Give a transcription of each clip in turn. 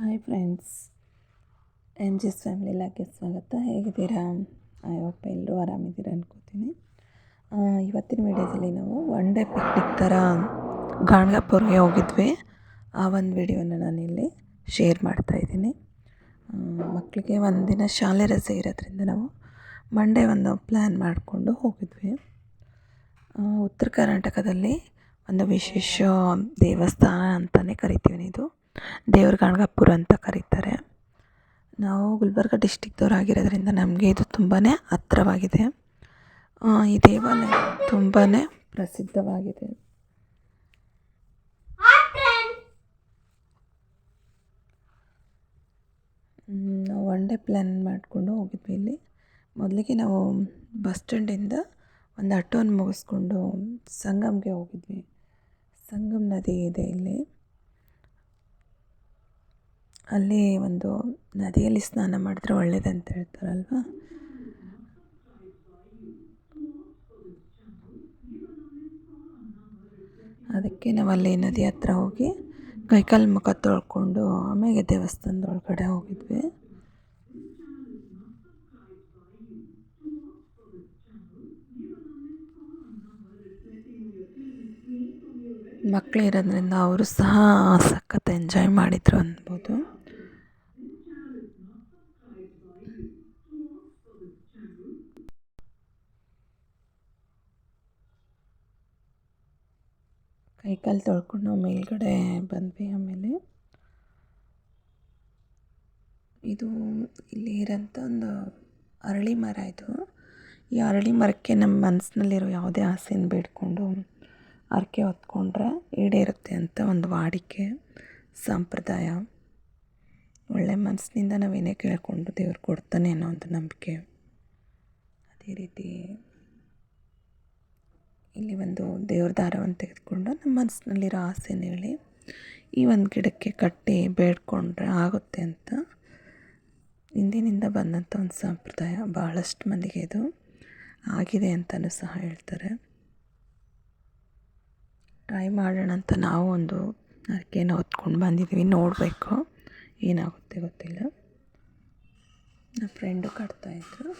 Hi friends. M G's family ಲಾಗೆ ಸ್ವಾಗತ. ಹೇಗಿದ್ದೀರಾ? I hope ಎಲ್ಲರೂ ಆರಾಮಿದ್ದೀರ ಅನ್ಕೋತೀನಿ. ಇವತ್ತಿನ ವಿಡಿಯೋದಲ್ಲಿ ನಾವು ಒನ್ ಡೇ ಪಿಕ್ನಿಕ್ ಥರ ಗಾಣಗಾಪುರ್ಗೆ ಹೋಗಿದ್ವಿ. ಆ ಒಂದು ವಿಡಿಯೋನ ನಾನಿಲ್ಲಿ ಶೇರ್ ಮಾಡ್ತಾಯಿದ್ದೀನಿ ಮಕ್ಕಳಿಗೆ ಒಂದಿನ ಶಾಲೆ ರಜೆ ಇರೋದ್ರಿಂದ ನಾವು ಮಂಡೇ ಒಂದು ಪ್ಲ್ಯಾನ್ ಮಾಡಿಕೊಂಡು ಹೋಗಿದ್ವಿ. ಉತ್ತರ ಕರ್ನಾಟಕದಲ್ಲಿ ಒಂದು ವಿಶೇಷ ದೇವಸ್ಥಾನ ಅಂತಲೇ ಕರಿತೀವಿ ಇದು. ದೇವ್ರ ಗಾಣಗಾಪುರ ಅಂತ ಕರೀತಾರೆ. ನಾವು ಗುಲ್ಬರ್ಗ ಡಿಸ್ಟಿಕ್ದವ್ರು ಆಗಿರೋದ್ರಿಂದ ನಮಗೆ ಇದು ತುಂಬಾ ಹತ್ರವಾಗಿದೆ. ಈ ದೇವಾಲಯ ತುಂಬಾ ಪ್ರಸಿದ್ಧವಾಗಿದೆ. ನಾವು ಒನ್ ಡೇ ಪ್ಲ್ಯಾನ್ ಮಾಡಿಕೊಂಡು ಹೋಗಿದ್ವಿ ಇಲ್ಲಿ. ಮೊದಲಿಗೆ ನಾವು ಬಸ್ ಸ್ಟ್ಯಾಂಡಿಂದ ಒಂದು ಆಟೋನ ಮುಗಿಸ್ಕೊಂಡು ಸಂಗಮ್ಗೆ ಹೋಗಿದ್ವಿ. ಸಂಗಮ್ ನದಿ ಇದೆ ಇಲ್ಲಿ. ಅಲ್ಲಿ ಒಂದು ನದಿಯಲ್ಲಿ ಸ್ನಾನ ಮಾಡಿದ್ರೆ ಒಳ್ಳೇದಂತ ಹೇಳ್ತಾರಲ್ವಾ? ಅದಕ್ಕೆ ನಾವು ಅಲ್ಲಿ ನದಿ ಹತ್ರ ಹೋಗಿ ಕೈಕಾಲು ಮುಖ ತೊಳ್ಕೊಂಡು ಆಮೇಲೆ ದೇವಸ್ಥಾನದ ಒಳಗಡೆ ಹೋಗಿದ್ವಿ. ಮಕ್ಕಳು ಇರೋದ್ರಿಂದ ಅವರು ಸಹ ಸಖತ್ ಎಂಜಾಯ್ ಮಾಡಿದರು ಅನ್ಬೋದು. ಕೈಕಾಲು ತೊಳ್ಕೊಂಡು ನಾವು ಮೇಲ್ಗಡೆ ಬಂದ್ವಿ ಆಮೇಲೆ. ಇದು ಇಲ್ಲಿ ಇರೋಂಥ ಒಂದು ಅರಳಿ ಮರ ಇದು. ಈ ಅರಳಿ ಮರಕ್ಕೆ ನಮ್ಮ ಮನಸ್ಸಿನಲ್ಲಿರೋ ಯಾವುದೇ ಆಸೆಯನ್ನು ಬೇಡಿಕೊಂಡು ಹರಕೆ ಹೊತ್ಕೊಂಡ್ರೆ ಈಡೇರುತ್ತೆ ಅಂತ ಒಂದು ವಾಡಿಕೆ ಸಂಪ್ರದಾಯ. ಒಳ್ಳೆ ಮನಸ್ಸಿನಿಂದ ನಾವೇನೇ ಕೇಳಿಕೊಂಡು ದೇವ್ರು ಕೊಡ್ತಾನೆ ಅನ್ನೋ ಒಂದು ನಂಬಿಕೆ. ಅದೇ ರೀತಿ ಇಲ್ಲಿ ಒಂದು ದೇವ್ರ ದಾರವನ್ನು ತೆಗೆದುಕೊಂಡು ನಮ್ಮ ಮನಸ್ಸಿನಲ್ಲಿರೋ ಆಸೆನ ಹೇಳಿ ಈ ಒಂದು ಗಿಡಕ್ಕೆ ಕಟ್ಟಿ ಬೇಡ್ಕೊಂಡ್ರೆ ಆಗುತ್ತೆ ಅಂತ ಹಿಂದಿನಿಂದ ಬಂದಂಥ ಒಂದು ಸಂಪ್ರದಾಯ ಭಾಳಷ್ಟು ಮಂದಿಗೆ ಇದು ಆಗಿದೆ ಅಂತಲೂ ಸಹ ಹೇಳ್ತಾರೆ. ಟ್ರೈ ಮಾಡೋಣ ಅಂತ ನಾವು ಒಂದು ಅರ್ಕೆನ ಹೊತ್ಕೊಂಡು ಬಂದಿದ್ದೀವಿ. ನೋಡಬೇಕು ಏನಾಗುತ್ತೆ ಗೊತ್ತಿಲ್ಲ. ನನ್ನ ಫ್ರೆಂಡು ಕಟ್ತಾಯಿದ್ರು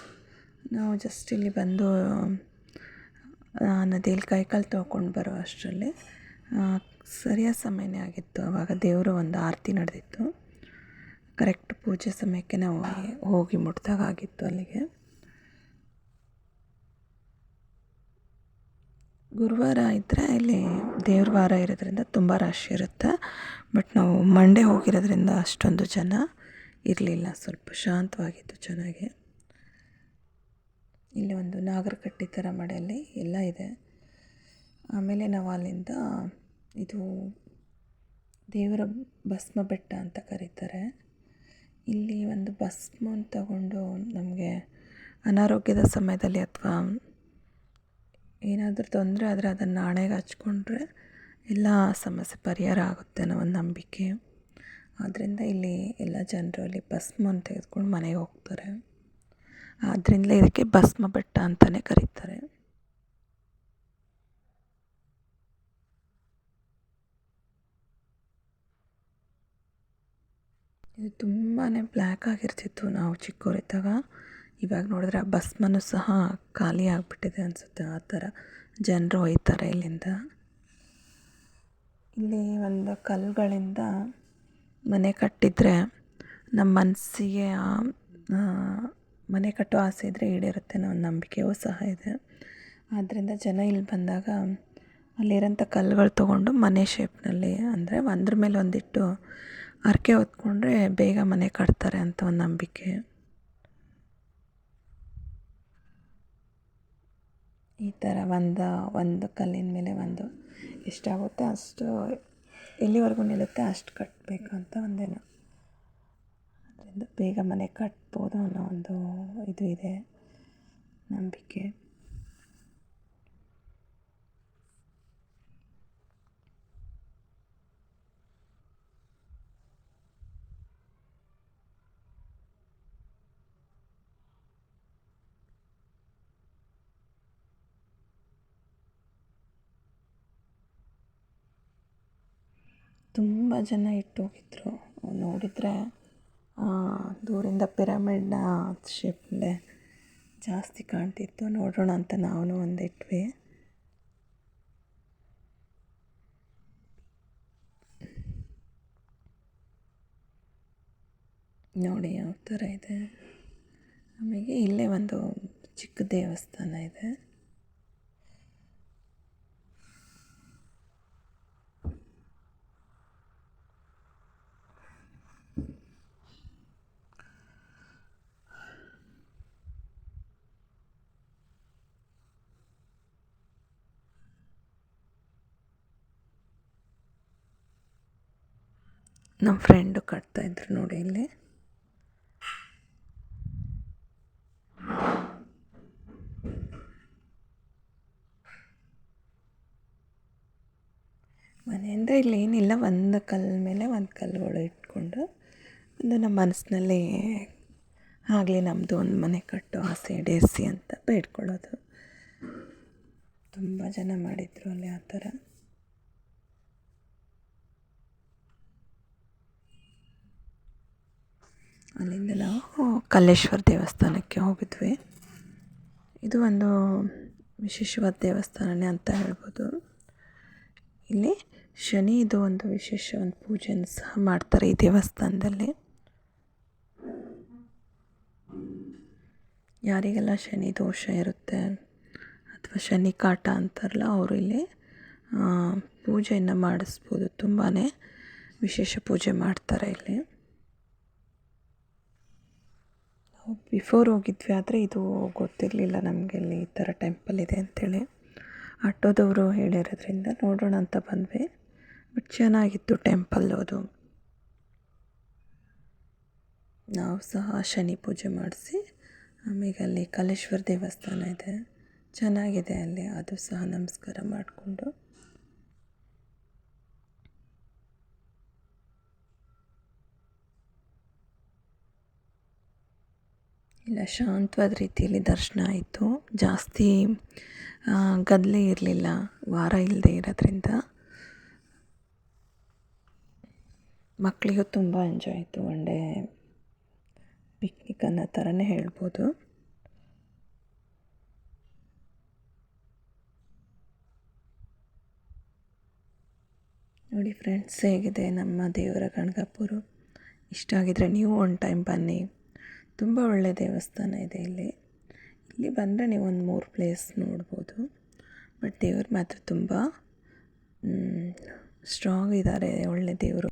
ನಾವು ಜಸ್ಟ್ ಇಲ್ಲಿ ಬಂದು ನದಿಯಲ್ಲಿ ಕೈಕಾಲು ತೊಗೊಂಡು ಬರೋ ಅಷ್ಟರಲ್ಲಿ ಸರಿಯಾದ ಸಮಯನೇ ಆಗಿತ್ತು. ಆವಾಗ ದೇವರು ಒಂದು ಆರತಿ ನಡೆದಿತ್ತು. ಕರೆಕ್ಟ್ ಪೂಜೆ ಸಮಯಕ್ಕೆ ನಾವು ಹೋಗಿ ಮುಟ್ದಾಗಾಗಿತ್ತು ಅಲ್ಲಿಗೆ. ಗುರುವಾರ ಇದ್ದರೆ ಇಲ್ಲಿ ದೇವ್ರ ವಾರ ಇರೋದ್ರಿಂದ ತುಂಬ ರಶ್ ಇರುತ್ತೆ. ಬಟ್ ನಾವು ಮಂಡೇ ಹೋಗಿರೋದ್ರಿಂದ ಅಷ್ಟೊಂದು ಜನ ಇರಲಿಲ್ಲ. ಸ್ವಲ್ಪ ಶಾಂತವಾಗಿತ್ತು ಚೆನ್ನಾಗಿ ಇಲ್ಲಿ ಒಂದು ನಾಗರಕಟ್ಟಿ ಥರ ಮಡೆಯಲ್ಲಿ ಎಲ್ಲ ಇದೆ. ಆಮೇಲೆ ನಾವು ಅಲ್ಲಿಂದ ಇದು ದೇವರ ಭಸ್ಮ ಬೆಟ್ಟ ಅಂತ ಕರೀತಾರೆ. ಇಲ್ಲಿ ಒಂದು ಭಸ್ಮನ ತಗೊಂಡು ನಮಗೆ ಅನಾರೋಗ್ಯದ ಸಮಯದಲ್ಲಿ ಅಥವಾ ಏನಾದರೂ ತೊಂದರೆ ಆದರೆ ಅದನ್ನು ಹಣೆಗೆ ಹಚ್ಕೊಂಡ್ರೆ ಎಲ್ಲ ಸಮಸ್ಯೆ ಪರಿಹಾರ ಆಗುತ್ತೆ ಅನ್ನೋ ಒಂದು ನಂಬಿಕೆ. ಆದ್ದರಿಂದ ಇಲ್ಲಿ ಎಲ್ಲ ಜನರು ಅಲ್ಲಿ ಭಸ್ಮವನ್ನು ತೆಗೆದುಕೊಂಡು ಮನೆಗೆ ಹೋಗ್ತಾರೆ. ಆದ್ದರಿಂದಲೇ ಇದಕ್ಕೆ ಭಸ್ಮ ಬೆಟ್ಟ ಅಂತಲೇ ಕರೀತಾರೆ. ಇದು ತುಂಬಾ ಬ್ಲ್ಯಾಕ್ ಆಗಿರ್ತಿತ್ತು ನಾವು ಚಿಕ್ಕವರಿದ್ದಾಗ ಇವಾಗ ನೋಡಿದ್ರೆ ಆ ಮನು ಸಹ ಖಾಲಿ ಆಗಿಬಿಟ್ಟಿದೆ ಅನಿಸುತ್ತೆ. ಆ ಥರ ಜನರು ಒಯ್ತಾರೆ ಇಲ್ಲಿಂದ. ಇಲ್ಲಿ ಒಂದು ಕಲ್ಲುಗಳಿಂದ ಮನೆ ಕಟ್ಟಿದರೆ ನಮ್ಮ ಮನಸ್ಸಿಗೆ ಆ, ಮನೆ ಕಟ್ಟೋ ಆಸೆ ಇದ್ದರೆ ಈಡೇರುತ್ತೆ ಅನ್ನೋ ಒಂದು ನಂಬಿಕೆಯೂ ಸಹ ಇದೆ. ಆದ್ದರಿಂದ ಜನ ಇಲ್ಲಿ ಬಂದಾಗ ಅಲ್ಲಿರೋಂಥ ಕಲ್ಲುಗಳು ತೊಗೊಂಡು ಮನೆ ಶೇಪ್ನಲ್ಲಿ ಅಂದರೆ ಒಂದ್ರ ಮೇಲೆ ಒಂದಿಟ್ಟು ಹರಕೆ ಹೊತ್ಕೊಂಡ್ರೆ ಬೇಗ ಮನೆ ಕಟ್ತಾರೆ ಅಂತ ಒಂದು ನಂಬಿಕೆ. ಈ ಥರ ಒಂದು ಒಂದು ಕಲ್ಲಿನ ಮೇಲೆ ಒಂದು ಎಷ್ಟಾಗುತ್ತೆ ಅಷ್ಟು ಎಲ್ಲಿವರೆಗೂ ನಿಲ್ಲುತ್ತೆ ಅಷ್ಟು ಕಟ್ಟಬೇಕು ಅಂತ ಒಂದೇನು. ಅದರಿಂದ ಬೇಗ ಮನೆ ಕಟ್ಬೋದು ಅನ್ನೋ ಒಂದು ಇದು ಇದೆ ನಂಬಿಕೆ. ತುಂಬ ಜನ ಇಟ್ಟೋಗಿದ್ರು. ನೋಡಿದರೆ ದೂರಿಂದ ಪಿರಮಿಡ್ನ ಶೇಪ್ಲೆ ಜಾಸ್ತಿ ಕಾಣ್ತಿತ್ತು. ನೋಡೋಣ ಅಂತ ನಾವು ಇಟ್ವಿ. ನೋಡಿ ಯಾವ ಥರ ಇದೆ. ಆಮೇಲೆ ಇಲ್ಲೇ ಒಂದು ಚಿಕ್ಕ ದೇವಸ್ಥಾನ ಇದೆ. ನಮ್ಮ ಫ್ರೆಂಡು ಕಟ್ತಾಯಿದ್ರು ನೋಡಿ ಇಲ್ಲಿ. ಮನೆ ಅಂದರೆ ಇಲ್ಲಿ ಏನಿಲ್ಲ, ಒಂದು ಕಲ್ಲು ಮೇಲೆ ಒಂದು ಕಲ್ಲುಗಳು ಇಟ್ಕೊಂಡು ಒಂದು ನಮ್ಮ ಮನಸ್ಸಿನಲ್ಲಿ ಆಗಲಿ ನಮ್ಮದು ಒಂದು ಮನೆ ಕಟ್ಟೋ ಆಸೆ ಈಡೇರಿಸಿ ಅಂತ ಬೇಡ್ಕೊಳ್ಳೋದು. ತುಂಬ ಜನ ಮಾಡಿದರು ಅಲ್ಲಿ ಆ ಥರ. ಅಲ್ಲಿಂದ ನಾವು ಕಲ್ಲೇಶ್ವರ ದೇವಸ್ಥಾನಕ್ಕೆ ಹೋಗಿದ್ವಿ. ಇದು ಒಂದು ವಿಶೇಷವಾದ ದೇವಸ್ಥಾನನೇ ಅಂತ ಹೇಳ್ಬೋದು. ಇಲ್ಲಿ ಶನಿ ಇದು ಒಂದು ವಿಶೇಷ ಒಂದು ಪೂಜೆನ ಸಹ ಮಾಡ್ತಾರೆ ಈ ದೇವಸ್ಥಾನದಲ್ಲಿ. ಯಾರಿಗೆಲ್ಲ ಶನಿ ದೋಷ ಇರುತ್ತೆ ಅಥವಾ ಶನಿ ಕಾಟ ಅಂತಾರಲ್ಲ ಅವರು ಇಲ್ಲಿ ಪೂಜೆಯನ್ನು ಮಾಡಿಸ್ಬೋದು ತುಂಬಾ ವಿಶೇಷ ಪೂಜೆ ಮಾಡ್ತಾರೆ ಇಲ್ಲಿ ನಾವು ಬಿಫೋರ್ ಹೋಗಿದ್ವಿ ಆದರೆ ಇದು ಗೊತ್ತಿರಲಿಲ್ಲ ನಮಗೆ ಇಲ್ಲಿ ಈ ಥರ ಟೆಂಪಲ್ ಇದೆ ಅಂಥೇಳಿ ಆಟೋದವರು ಹೇಳಿರೋದ್ರಿಂದ ನೋಡೋಣ ಅಂತ ಬಂದ್ವಿ. ಬಟ್ ಚೆನ್ನಾಗಿತ್ತು ಟೆಂಪಲ್ ಅದು. ನಾವು ಸಹ ಶನಿ ಪೂಜೆ ಮಾಡಿಸಿ ಆಮೇಲೆ ಅಲ್ಲಿ ಕಲೇಶ್ವರ ದೇವಸ್ಥಾನ ಇದೆ. ಚೆನ್ನಾಗಿದೆ ಅಲ್ಲಿ, ಅದು ಸಹ ನಮಸ್ಕಾರ ಮಾಡಿಕೊಂಡು. ಇಲ್ಲ, ಶಾಂತವಾದ ರೀತಿಯಲ್ಲಿ ದರ್ಶನ ಆಯಿತು. ಜಾಸ್ತಿ ಗದ್ದಲ ಇರಲಿಲ್ಲ. ವಾರ ಇಲ್ಲದೆ ಇರೋದ್ರಿಂದ. ಮಕ್ಕಳಿಗೂ ತುಂಬ ಎಂಜಾಯ್ ಆಯಿತು. ಒನ್ ಡೇ ಪಿಕ್ನಿಕ್ ಅನ್ನೋ ಥರನೇ ಹೇಳ್ಬೋದು. ನೋಡಿ ಫ್ರೆಂಡ್ಸ್ ಹೇಗಿದೆ ನಮ್ಮ ದೇವರ ಗಣಗಾಪುರ ಇಷ್ಟ ಆಗಿದ್ರೆ ನೀವು ಒನ್ ಟೈಮ್ ಬನ್ನಿ. ತುಂಬ ಒಳ್ಳೆಯ ದೇವಸ್ಥಾನ ಇದೆ ಇಲ್ಲಿ. ಇಲ್ಲಿ ಬಂದರೆ ನೀವು ಒಂದು ಮೂರು ಪ್ಲೇಸ್ ನೋಡ್ಬೋದು. ಬಟ್ ದೇವ್ರು ಮಾತ್ರ ತುಂಬ ಸ್ಟ್ರಾಂಗ್ ಇದ್ದಾರೆ ಒಳ್ಳೆಯ ದೇವರು.